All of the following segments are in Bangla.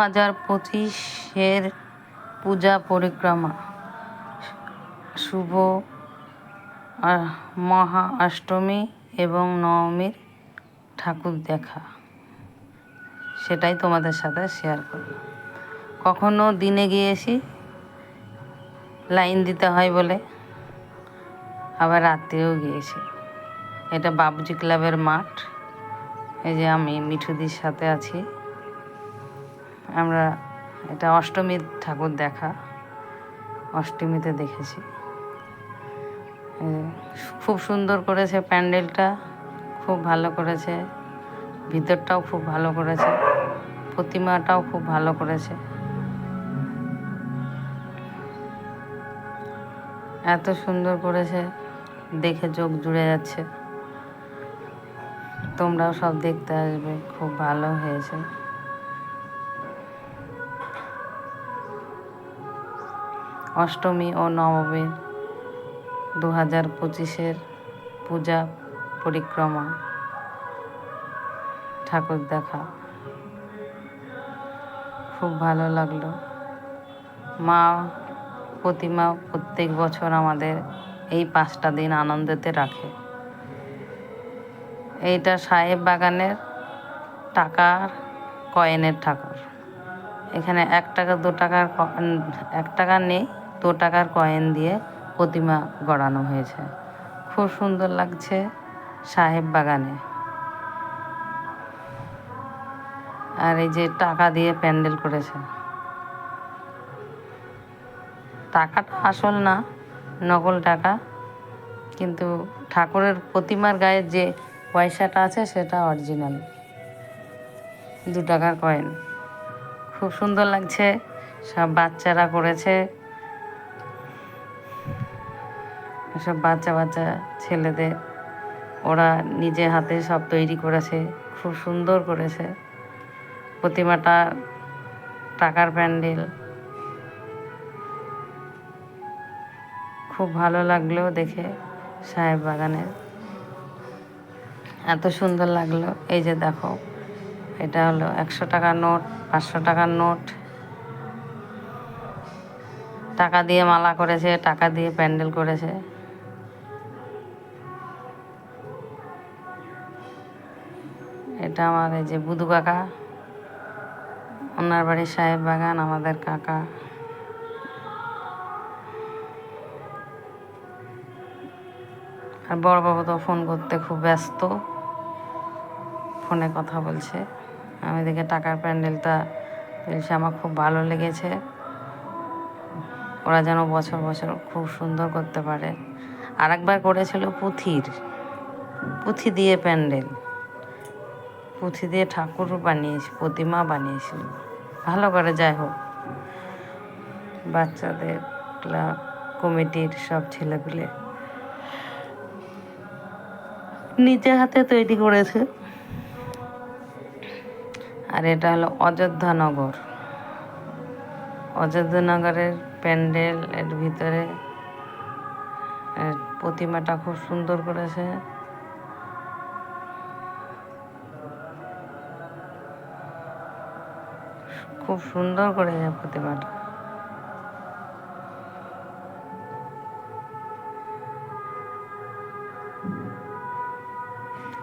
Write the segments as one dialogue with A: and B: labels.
A: হাজার পঁচিশের পূজা পরিক্রমা। শুভ মহা অষ্টমী এবং নবমীর ঠাকুর দেখা। সেটাই তোমাদের সাথে শেয়ার করি কখনো দিনে গিয়েছি? লাইন দিতে হয় বলে। আবার রাত্রেও গিয়েছি। এটা বাবুজি ক্লাবের মাঠ। এই যে আমি মিঠুদির সাথে আছি। আমরা এটা অষ্টমীর ঠাকুর দেখা, অষ্টমীতে দেখেছি। খুব সুন্দর করেছে প্যান্ডেলটা, খুব ভালো করেছে, ভিতরটাও খুব ভালো করেছে, প্রতিমাটাও খুব ভালো করেছে। এত সুন্দর করেছে, দেখে চোখ জুড়ে যাচ্ছে। তোমরাও সব দেখতে আসবে, খুব ভালো হয়েছে। অষ্টমী ও নবমীর দু হাজার পঁচিশের পূজা পরিক্রমা। ঠাকুর দেখা। খুব ভালো লাগল। মা, প্রতিমা প্রত্যেক বছর আমাদের এই পাঁচটা দিন আনন্দেতে রাখে। এইটা সাহেব বাগানের টাকার কয়েনের ঠাকুর। এখানে এক টাকা, দু টাকার এক টাকা নেই। দু টাকার কয়েন দিয়ে প্রতিমা গড়ানো হয়েছে। খুব সুন্দর লাগছে সাহেব বাগানে। আর এই যে টাকা দিয়ে প্যান্ডেল করেছে। টাকাটা আসল না, নকল টাকা। কিন্তু ঠাকুরের প্রতিমার গায়ে যে পয়সাটা আছে সেটা অরিজিনাল। দু টাকার কয়েন। খুব সুন্দর লাগছে, সব বাচ্চারা করেছে। সব বাচ্চা বাচ্চা ছেলেদের, ওরা নিজে হাতে সব তৈরি করেছে, খুব সুন্দর করেছে। প্রতিমাটা টাকার প্যান্ডেল। খুব ভালো লাগল দেখে সাহেব বাগানের। এত সুন্দর লাগল। এই যে দেখো, এটা হলো একশো টাকার নোট, পাঁচশো টাকার নোট। টাকা দিয়ে মালা করেছে, টাকা দিয়ে প্যান্ডেল করেছে। এটা আমার এই যে বুধু কাকা, ওনার বাড়ির সাহেব বাগান, আমাদের কাকা। আর বড় বাবু তো ফোন করতে খুব ব্যস্ত, ফোনে কথা বলছে। আমি দেখে টাকার প্যান্ডেলটা বলছে আমার খুব ভালো লেগেছে। ওরা যেন বছর বছর খুব সুন্দর করতে পারে। আর একবার করেছিল পুঁথির, পুঁথি দিয়ে প্যান্ডেল। পুঁথি দিয়ে ঠাকুর বানিয়েছি, প্রতিমা বানিয়েছিল ভালো করে যাই হোক। বাচ্চাদের ক্লাব, কমিটির সব ছেলেগুলো নিজে হাতে তৈরি করেছে। আর এটা হলো অযোধ্যানগর। অযোধ্যানগরের প্যান্ডেল এর ভিতরে প্রতিমাটা খুব সুন্দর করেছে। খুব সুন্দর করেছে প্রতিমাটা।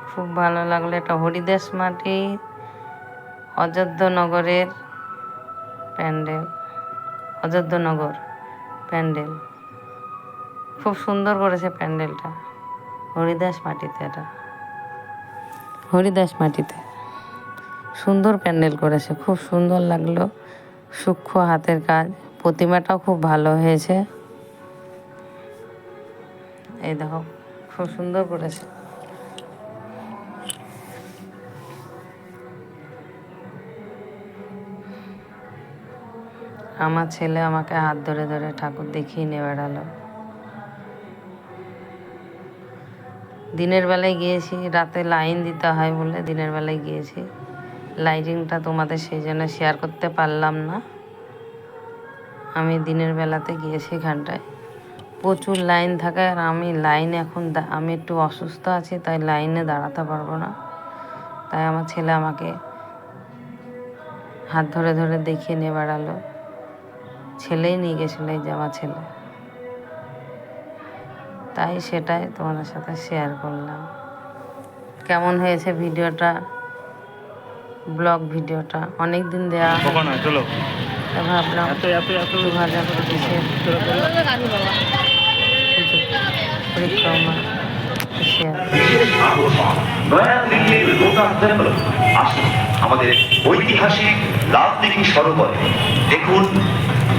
A: খুব ভালো লাগল এটা হরিদাস মাটি অযোধ্যা নগরের প্যান্ডেল অযোধ্যা নগর প্যান্ডেল। খুব সুন্দর করেছে প্যান্ডেলটা, হরিদাস মাটিতে এটা। হরিদাস মাটিতে। সুন্দর প্যান্ডেল করেছে, খুব সুন্দর লাগল। সূক্ষ্ম হাতের কাজ, প্রতিমাটাও খুব ভালো হয়েছে। এই দেখো, খুব সুন্দর করেছে। আমার ছেলে আমাকে হাত ধরে ধরে ঠাকুর দেখিয়ে নিয়ে বেড়ালো। দিনের বেলায় গিয়েছি, রাতে লাইন দিতে হয় বলে দিনের বেলায় গিয়েছি। লাইটিংটা তোমাদের সেই জন্য শেয়ার করতে পারলাম না। আমি দিনের বেলাতে গিয়েছি এখানটায়। প্রচুর লাইন থাকে আর আমি লাইনে এখন আমি একটু অসুস্থ আছি, তাই লাইনে দাঁড়াতে পারব না। তাই আমার ছেলে আমাকে হাত ধরে ধরে দেখিয়ে নিয়ে বেড়ালো ছেলেই নিয়ে গেছিল এই আমার ছেলে। তাই সেটাই তোমাদের সাথে শেয়ার করলাম। কেমন হয়েছে ভিডিওটা ব্লগ ভিডিওটা। অনেক দিন দেওয়া
B: কখন? চলো।
A: ভাবলাম
B: এত এত এত
A: দু হাজার পঁচিশের পরিক্রমা
C: আমাদের ঐতিহাসিক রাজনীতি সরোবরে দেখুন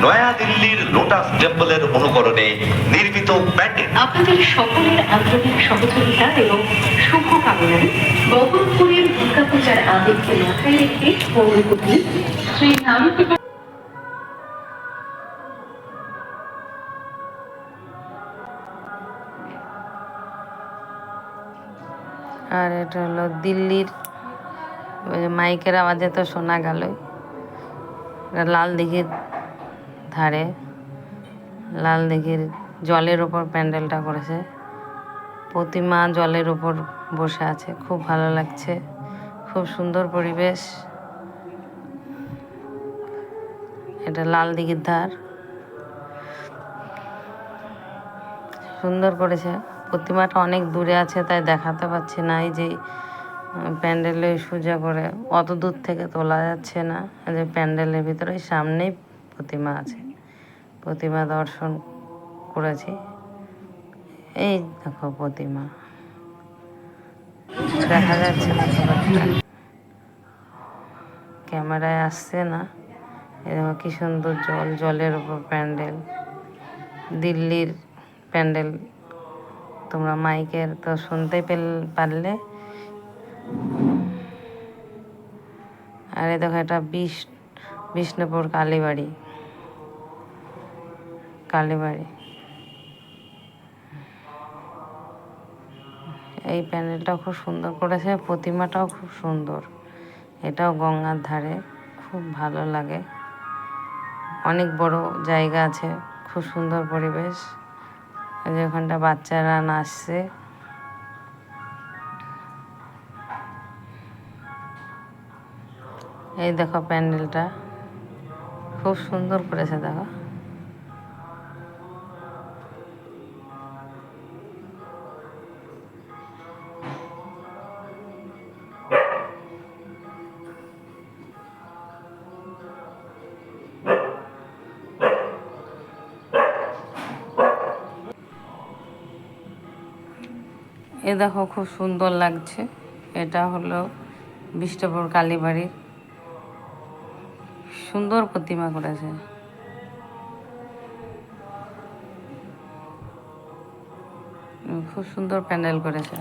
C: নয়া দিল্লির লোটাস টেম্পলের অনুকরণে নির্মিত প্যান্ডেল।
D: আপনাদের সকলের আন্তরিক সহযোগিতা এবং শুভকামনায় বহরমপুরের দুর্গাপূজার আবেগকে মাথায় রেখে পৌরপতি শ্রী নারীপিতা
A: আর এটা হলো দিল্লির মাইকের আওয়াজে তো শোনা গেল লাল দিঘির ধারে লাল দিঘির জলের ওপর প্যান্ডেলটা করেছে। প্রতিমা জলের ওপর বসে আছে। খুব ভালো লাগছে। খুব সুন্দর পরিবেশ। এটা লাল দিঘির ধার। সুন্দর করেছে। প্রতিমাটা অনেক দূরে আছে, তাই দেখাতে পাচ্ছি না। এই যে প্যান্ডেলে সোজা করে অত দূর থেকে তোলা যাচ্ছে না। যে প্যান্ডেলের ভিতরে সামনেই প্রতিমা আছে। প্রতিমা দর্শন করেছি। এই দেখো প্রতিমা। দেখা যাচ্ছে না ক্যামেরায় আসছে না। দেখো কি সুন্দর জল, জলের উপর প্যান্ডেল। দিল্লির প্যান্ডেল। তোমরা মাইকের তো শুনতে পারলে। আর দেখো এটা বিশ, বিষ্ণুপুর কালীবাড়ি। কালীবাড়ি। এই প্যান্ডেলটাও খুব সুন্দর করেছে, প্রতিমাটাও খুব সুন্দর। এটাও গঙ্গার ধারে, খুব ভালো লাগে। অনেক বড় জায়গা আছে, খুব সুন্দর পরিবেশ। যে ওখানটা বাচ্চারা নাচছে। এই দেখো প্যান্ডেলটা, খুব সুন্দর করেছে দেখো। এ দেখো খুব সুন্দর লাগছে। এটা হলো বিষ্ণুপুর কালীবাড়ির সুন্দর প্রতিমা করেছে। খুব সুন্দর প্যান্ডেল করেছে।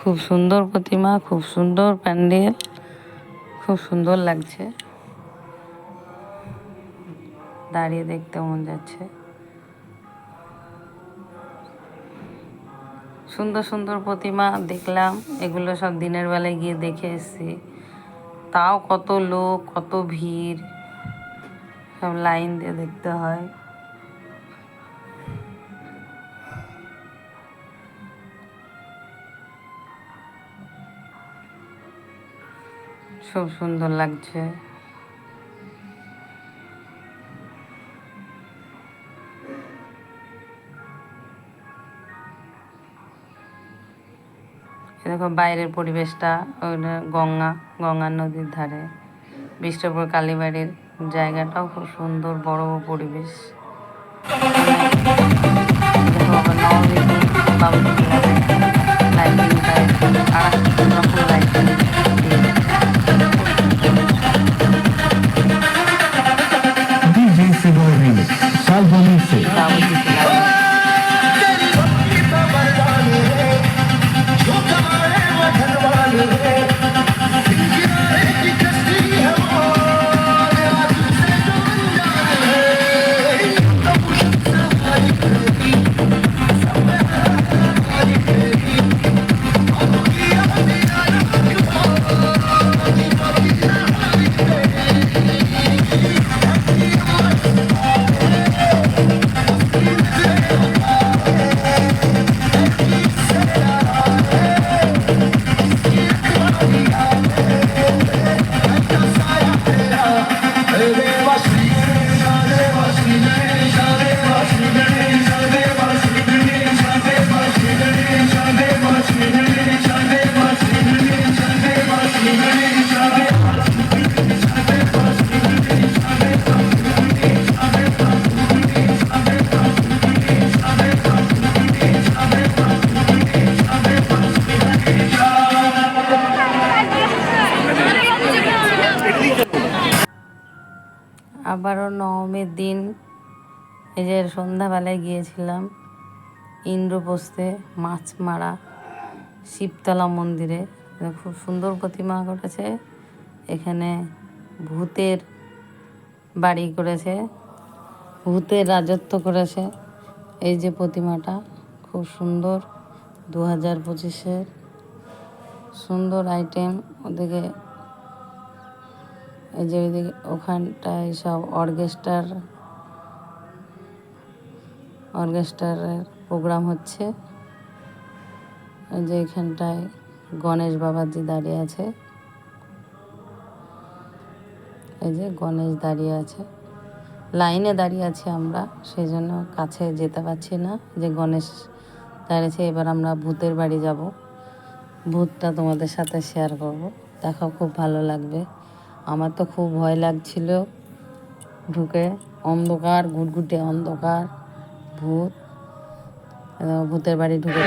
A: খুব সুন্দর প্রতিমা, খুব সুন্দর প্যান্ডেল, খুব সুন্দর লাগছে। দাঁড়িয়ে দেখতে মন যাচ্ছে। সুন্দর সুন্দর প্রতিমা দেখলাম। এগুলো সব দিনের বেলায় গিয়ে দেখে এসেছি। তাও কত লোক, কত ভিড়। সব লাইন দিয়ে দেখতে হয়। খুব সুন্দর লাগছে। দেখো বাইরের পরিবেশটা ওইটা গঙ্গা গঙ্গা নদীর ধারে, বিষ্ণুপুর কালীবাড়ির জায়গাটাও খুব সুন্দর, বড় পরিবেশ। এই যে সন্ধ্যাবেলায় গিয়েছিলাম ইন্দ্রপ্রস্থে মাছ মারা শিবতলা মন্দিরে। খুব সুন্দর প্রতিমা করেছে। এখানে ভূতের বাড়ি করেছে, ভূতের রাজত্ব করেছে। এই যে প্রতিমাটা খুব সুন্দর দু হাজার পঁচিশের সুন্দর আইটেম। ওদিকে এই যে ওইদিকে ওখানটায় সব অর্কেস্ট্রার অর্কেস্ট্রারের প্রোগ্রাম হচ্ছে। যে এখানটায় গণেশ বাবাজি দাঁড়িয়ে আছে। এই যে গণেশ দাঁড়িয়ে আছে। লাইনে দাঁড়িয়ে আছি আমরা সেই জন্য কাছে যেতে পারছি না যে গণেশ দাঁড়িয়েছে, এবার আমরা ভূতের বাড়ি যাব। ভূতটা তোমাদের সাথে শেয়ার করব। দেখো খুব ভালো লাগবে। আমার তো খুব ভয় লাগছিল। ঢুকে অন্ধকার গুটগুটে অন্ধকার। ভূত। ভূতের বাড়ি ঢুকে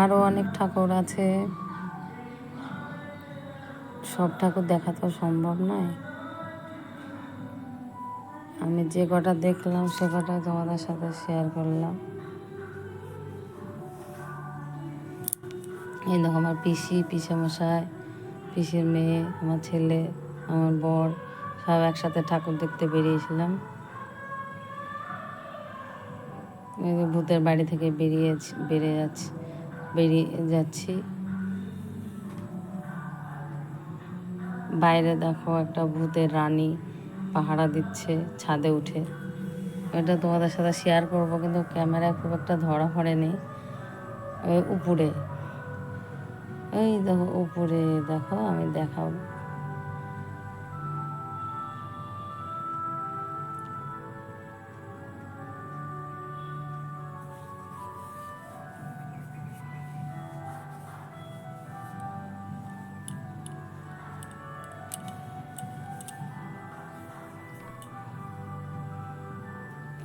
A: আরও অনেক ঠাকুর আছে। সব ঠাকুর দেখা তো সম্ভব নয়। আমি যে কটা দেখলাম, সে কটা তোমাদের সাথে শেয়ার করলাম। এই দেখো আমার পিসি পিসে মশাই পিসির মেয়ে, আমার ছেলে, আমার বর, সব একসাথে ঠাকুর দেখতে বেরিয়েছিলাম। ভূতের বাড়ি থেকে বেরিয়ে বেড়ে যাচ্ছি। বেরিয়ে যাচ্ছি। বাইরে দেখো একটা ভূতের রানী পাহারা দিচ্ছে ছাদে উঠে। এটা তোমাদের সাথে শেয়ার করব, কিন্তু ক্যামেরা খুব একটা ধরা পড়েনি। ওই উপরে। এই দেখো উপরে, দেখো আমি দেখাবো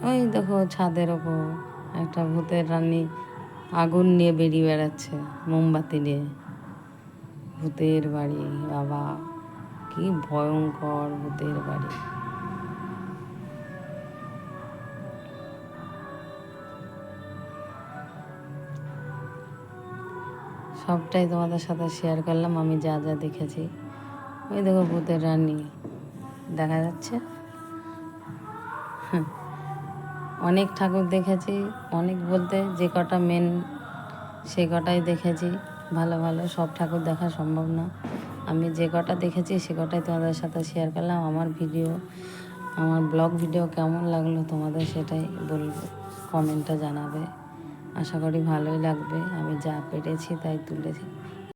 A: ওই দেখো ছাদের ওপর একটা ভূতের রানী আগুন নিয়ে বেরিয়ে বেড়াচ্ছে, মোমবাতি নিয়ে। ভূতের বাড়ি, বাবা। কি ভয়ঙ্কর ভূতের বাড়ি। সবটাই তোমাদের সাথে শেয়ার করলাম, আমি যা যা দেখেছি। ওই দেখো ভূতের রানী। দেখা যাচ্ছে? হুম। অনেক ঠাকুর দেখেছি, অনেক বলতে যে কটা মেন সে কটাই দেখেছি। ভালো ভালো, সব ঠাকুর দেখা সম্ভব না। আমি যে কটা দেখেছি, সে কটাই তোমাদের সাথে শেয়ার করলাম। আমার ভিডিও আমার ব্লগ ভিডিও কেমন লাগল তোমাদের সেটাই বলব কমেন্টটা জানাবে। আশা করি ভালোই লাগবে। আমি যা পেরেছি তাই তুলেছি।